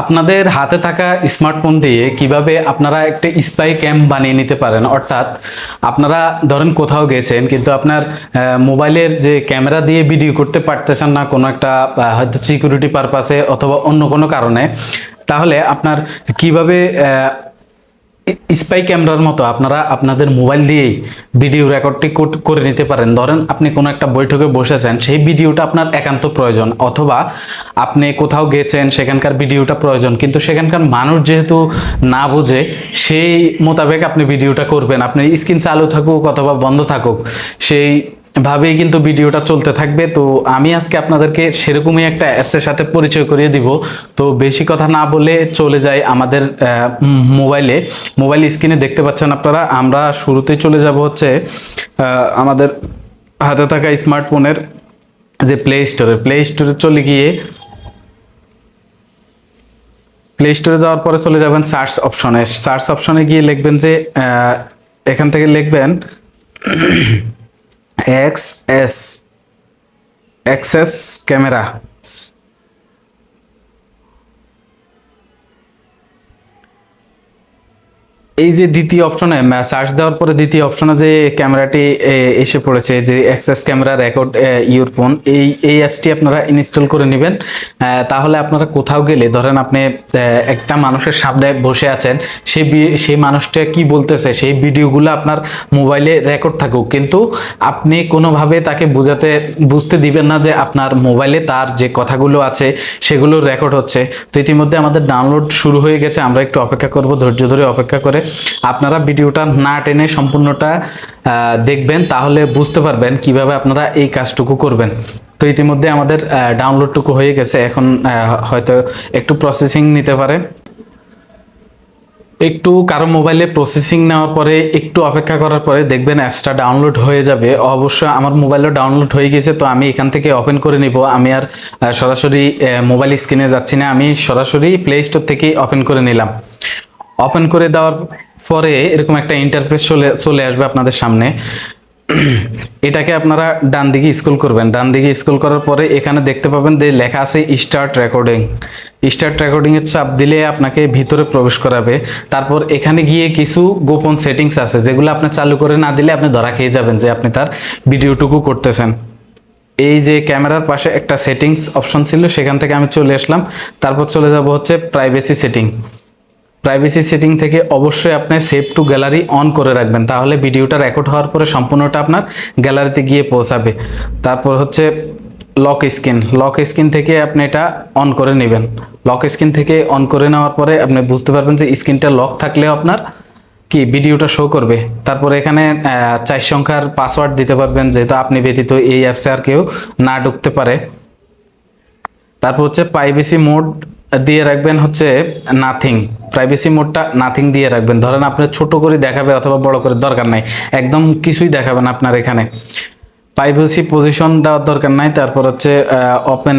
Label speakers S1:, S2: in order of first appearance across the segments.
S1: আপনাদের হাতে থাকা স্মার্টফোন দিয়ে কীভাবে আপনারা একটা স্পাই ক্যাম বানিয়ে নিতে পারেন? অর্থাৎ আপনারা ধরেন কোথাও গেছেন, কিন্তু আপনার মোবাইলের যে ক্যামেরা দিয়ে ভিডিও করতে পারতেছেন না কোনো একটা হয়তো সিকিউরিটি পারপাসে অথবা অন্য কোনো কারণে, তাহলে আপনার কীভাবে স্পাই ক্যামেরার মতো আপনারা আপনাদের মোবাইল দিয়েই ভিডিও রেকর্ডটি করে নিতে পারেন। ধরেন আপনি কোনো একটা বৈঠকে বসেছেন, সেই ভিডিওটা আপনার একান্ত প্রয়োজন। অথবা আপনি কোথাও গেছেন, সেখানকার ভিডিওটা প্রয়োজন। কিন্তু সেখানকার মানুষ যেহেতু না বোঝে, সেই মোতাবেক আপনি ভিডিওটা করবেন। আপনি স্ক্রিন চালু থাকুক অথবা বন্ধ থাকুক, সেই ভাবেই কিন্তু ভিডিওটা চলতে থাকবে। তো আমি আজকে আপনাদেরকে সেরকমই একটা অ্যাপসের সাথে পরিচয় করিয়ে দিব। তো বেশি কথা না বলে চলে যাই আমাদের মোবাইলে। মোবাইল স্ক্রিনে দেখতে পাচ্ছেন আপনারা, আমরা শুরুতেই চলে যাব হচ্ছে আমাদের হাতে থাকা স্মার্টফোনের যে প্লে স্টোরে প্লে স্টোরে চলে গিয়ে প্লে স্টোরে যাওয়ার পরে চলে যাবেন সার্চ অপশনে সার্চ অপশনে গিয়ে লিখবেন যে এখান থেকে লিখবেন এক্স এস এক্সেস ক্যামেরা এই যে দ্বিতীয় অপশনে সার্চ দেওয়ার পরে দ্বিতীয় অপশনে যে ক্যামেরাটি এসে পড়েছে, যে access camera record your phone এই এই অ্যাপসটি আপনারা ইনস্টল করে নেবেন। তাহলে আপনারা কোথাও গেলে, ধরেন আপনি একটা মানুষের সামনে বসে আছেন বি- সেই মানুষটা কি বলতেছে, সেই ভিডিওগুলো আপনার মোবাইলে রেকর্ড থাকুক। কিন্তু আপনি কোনোভাবে তাকে বোঝাতে, বুঝতে দিবেন না যে আপনার মোবাইলে তার যে কথাগুলো আছে, সেগুলো রেকর্ড হচ্ছে। তো ইতিমধ্যে আমাদের ডাউনলোড শুরু হয়ে গেছে, আমরা একটু অপেক্ষা করব, ধৈর্য ধরে অপেক্ষা করে। আপনারা ভিডিওটা না টেনে সম্পূর্ণটা দেখবেন, তাহলে বুঝতে পারবেন কীভাবে আপনারা এই কাজটুকু করবেন। তো ইতিমধ্যে আমাদের ডাউনলোডটুকু হয়ে গেছে। এখন হয়তো একটু প্রসেসিং নিতে পারে। একটু কারও মোবাইলে প্রসেসিং নেওয়ার পরে, একটু অপেক্ষা করার পরে দেখবেন অ্যাপসটা ডাউনলোড হয়ে যাবে। অবশ্যই আমার মোবাইলও ডাউনলোড হয়ে গেছে, তো আমি এখান থেকে ওপেন করে নিব। আমি আর সরাসরি মোবাইল স্ক্রিনে যাচ্ছি না। আমি সরাসরি প্লে স্টোর থেকে ওপেন করে নিলাম। ওপেন করে দেওয়ার পরে এরকম একটা ইন্টারফেস চলে চলে আসবে আপনাদের সামনে। এটাকে আপনারা ডান দিকে স্ক্রল করবেন। ডান দিকে স্ক্রল করার পরে এখানে দেখতে পাবেন যে লেখা আছে স্টার্ট রেকর্ডিং স্টার্ট রেকর্ডিং এর চাপ দিলে আপনাকে ভিতরে প্রবেশ করাবে। তারপর এখানে গিয়ে কিছু গোপন সেটিংস আছে, যেগুলো আপনি চালু করে না দিলে আপনি ধরা খেয়ে যাবেন যে আপনি তার ভিডিওটুকু করতেছেন। এই যে ক্যামেরার পাশে একটা সেটিংস অপশন ছিল, সেখান থেকে আমি চলে আসলাম। তারপর চলে যাব হচ্ছে প্রাইভেসি সেটিং প্রাইভেসি সেটিং থেকে অবশ্যই আপনি সেভ টু গ্যালারি অন করে রাখবেন। তাহলে ভিডিওটা রেকর্ড হওয়ার পরে সম্পূর্ণটা আপনার গ্যালারিতে গিয়ে পৌঁছাবে। তারপর হচ্ছে লক স্ক্রিন লক স্ক্রিন থেকে আপনি এটা অন করে নেবেন। লক স্ক্রিন থেকে অন করে নেওয়ার পরে আপনি বুঝতে পারবেন যে স্ক্রিনটা লক থাকলেও আপনার কি ভিডিওটা শো করবে। তারপরে এখানে চার সংখ্যার পাসওয়ার্ড দিতে পারবেন, যেহেতু আপনি ব্যতীত এই অ্যাপসে আর কেউ না ঢুকতে পারে। তারপর হচ্ছে প্রাইভেসি মোড দিয়ে রাখবেন হচ্ছে নাথিং প্রাইভেসি মোডটা নাথিং দিয়ে রাখবেন। ধরেন আপনি ছোট করে দেখাবে অথবা বড় করে দরকার নাই। একদম কিছুই দেখাবেন আপনার এখানে। প্রাইভেসি পজিশন দেওয়ার দরকার নাই। তারপর হচ্ছে ওপেন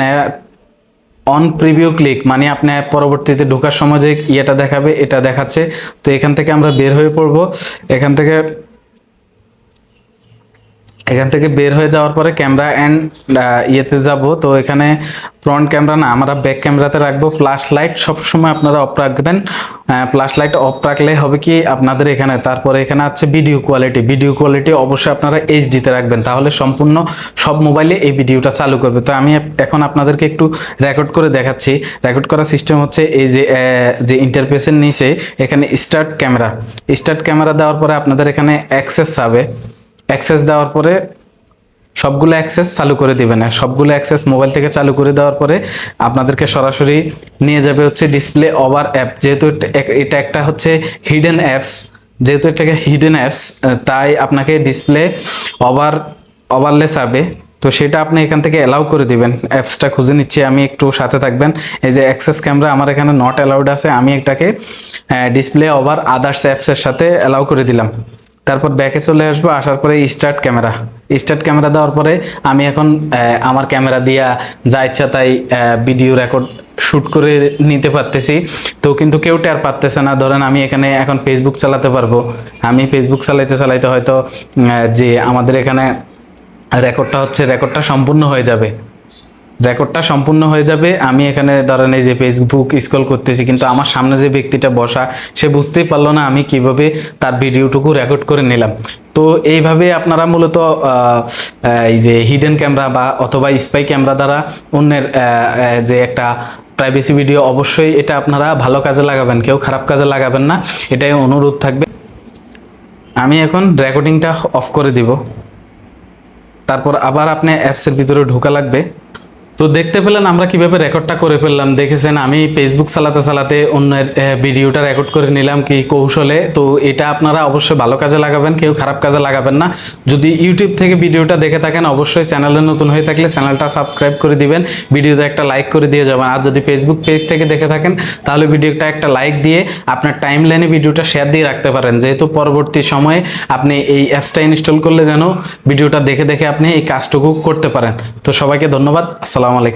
S1: অন প্রিভিউ ক্লিক মানে আপনি পরবর্তীতে ঢোকার সময় যে ইয়েটা দেখাবে, এটা দেখাচ্ছে। তো এখান থেকে আমরা বের হয়ে পড়ব। এখান থেকে এখান থেকে বের হয়ে যাওয়ার পরে ক্যামেরা অ্যান্ড ইয়েতে যাব। তো এখানে ফ্রন্ট ক্যামেরা না, আমরা ব্যাক ক্যামেরাতে রাখব। ফ্ল্যাশ লাইট সবসময় আপনারা অফ রাখবেন। ফ্ল্যাশ লাইট অফ রাখলে হবে কি আপনাদের এখানে, তারপরে এখানে আছে ভিডিও কোয়ালিটি ভিডিও কোয়ালিটি অবশ্যই আপনারা এইচডিতে রাখবেন। তাহলে সম্পূর্ণ সব মোবাইলে এই ভিডিওটা চালু করবে। তো আমি এখন আপনাদেরকে একটু রেকর্ড করে দেখাচ্ছি। রেকর্ড করার সিস্টেম হচ্ছে এই যে যে ইন্টারফেসের নিচে এখানে স্টার্ট ক্যামেরা স্টার্ট ক্যামেরা দেওয়ার পরে আপনাদের এখানে অ্যাক্সেস যাবে অ্যাক্সেস দেওয়ার পরে সবগুলো অ্যাক্সেস চালু করে দিবেন। আর সবগুলো অ্যাক্সেস মোবাইল থেকে চালু করে দেওয়ার পরে আপনাদেরকে সরাসরি নিয়ে যাবে হচ্ছে ডিসপ্লে ওভার অ্যাপ। যেহেতু এটা একটা হচ্ছে হিডেন অ্যাপস যেহেতু এটাকে হিডেন অ্যাপস তাই আপনাকে ডিসপ্লে ওভার ওভারলে যাবে তো সেটা আপনি এখান থেকে অ্যালাউ করে দিবেন। অ্যাপসটা খুঁজে নিচ্ছি, আমি একটু সাথে থাকবেন। এই যে অ্যাক্সেস ক্যামেরা আমার এখানে নট অ্যালাউড আছে, আমি এটাকে ডিসপ্লে ওভার আদার্স অ্যাপসের সাথে অ্যালাউ করে দিলাম। তারপর ব্যাকে চলে আসব, আসার পরে স্টার্ট ক্যামেরা স্টার্ট ক্যামেরা দেওয়ার পরে আমি এখন আমার ক্যামেরা দিয়া যা ইচ্ছা তাই ভিডিও রেকর্ড শ্যুট করে নিতে পারতেছি। তো কিন্তু কেউ টের পারতেছে না। ধরেন আমি এখানে এখন ফেসবুক চালাতে পারব। আমি ফেসবুক চালাইতে চালাইতে হয়তো যে আমাদের এখানে রেকর্ডটা হচ্ছে রেকর্ডটা সম্পূর্ণ হয়ে যাবে। রেকর্ডটা সম্পূর্ণ হয়ে যাবে। আমি এখানে ধরেন এই যে ফেসবুক স্ক্রল করতেছি, কিন্তু আমার সামনে যে ব্যক্তিটা বসা, সে বুঝতেই পারল না আমি কীভাবে তার ভিডিওটুকু রেকর্ড করে নিলাম। তো এইভাবে আপনারা মূলত এই যে হিডেন ক্যামেরা বা অথবা স্পাই ক্যামেরা দ্বারা অন্যের যে একটা প্রাইভেসি ভিডিও অবশ্যই এটা আপনারা ভালো কাজে লাগাবেন, কেউ খারাপ কাজে লাগাবেন না। এটাই অনুরোধ থাকবে। আমি এখন রেকর্ডিংটা অফ করে দিব। তারপর আবার আপনি অ্যাপসের ভিতরে ঢোকা লাগবে। তো দেখতে পেলেন, আমরা কীভাবে রেকর্ডটা করে ফেললাম। দেখেছেন, আমি ফেসবুক চালাতে চালাতে অন্যের ভিডিওটা রেকর্ড করে নিলাম কি কৌশলে। তো এটা আপনারা অবশ্যই ভালো কাজে লাগাবেন, কেউ খারাপ কাজে লাগাবেন না। যদি ইউটিউব থেকে ভিডিওটা দেখে থাকেন, অবশ্যই চ্যানেলে নতুন হয়ে থাকলে চ্যানেলটা সাবস্ক্রাইব করে দিবেন। ভিডিওতে একটা লাইক করে দিয়ে যাবেন। আর যদি ফেসবুক পেজ থেকে দেখে থাকেন, তাহলে ভিডিওটা একটা লাইক দিয়ে আপনার টাইম লাইনে ভিডিওটা শেয়ার দিয়ে রাখতে পারেন। যেহেতু পরবর্তী সময়ে আপনি এই অ্যাপসটা ইনস্টল করলে যেন ভিডিওটা দেখে দেখে আপনি এই কাজটুকু করতে পারেন। তো সবাইকে ধন্যবাদ। আসসালামু আলাইকুম